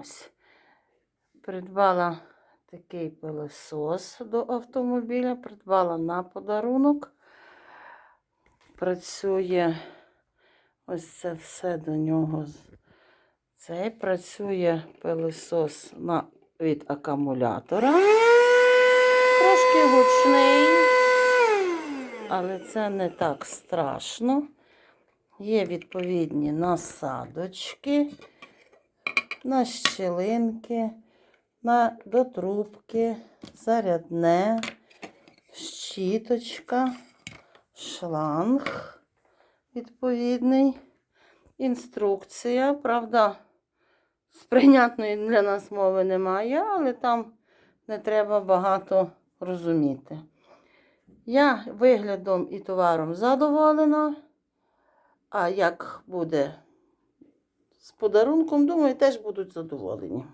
Ось. Придбала такий пилосос до автомобіля, придбала на подарунок. Працює ось це все до нього. Цей працює пилосос на, від акумулятора. Трошки гучний, але це не так страшно. Є відповідні насадочки на щілинки, на до трубки, зарядне, щіточка, шланг відповідний, інструкція. Правда, сприйнятної для нас мови немає, але там не треба багато розуміти. Я виглядом і товаром задоволена. А як буде з подарунком, думаю, теж будуть задоволені.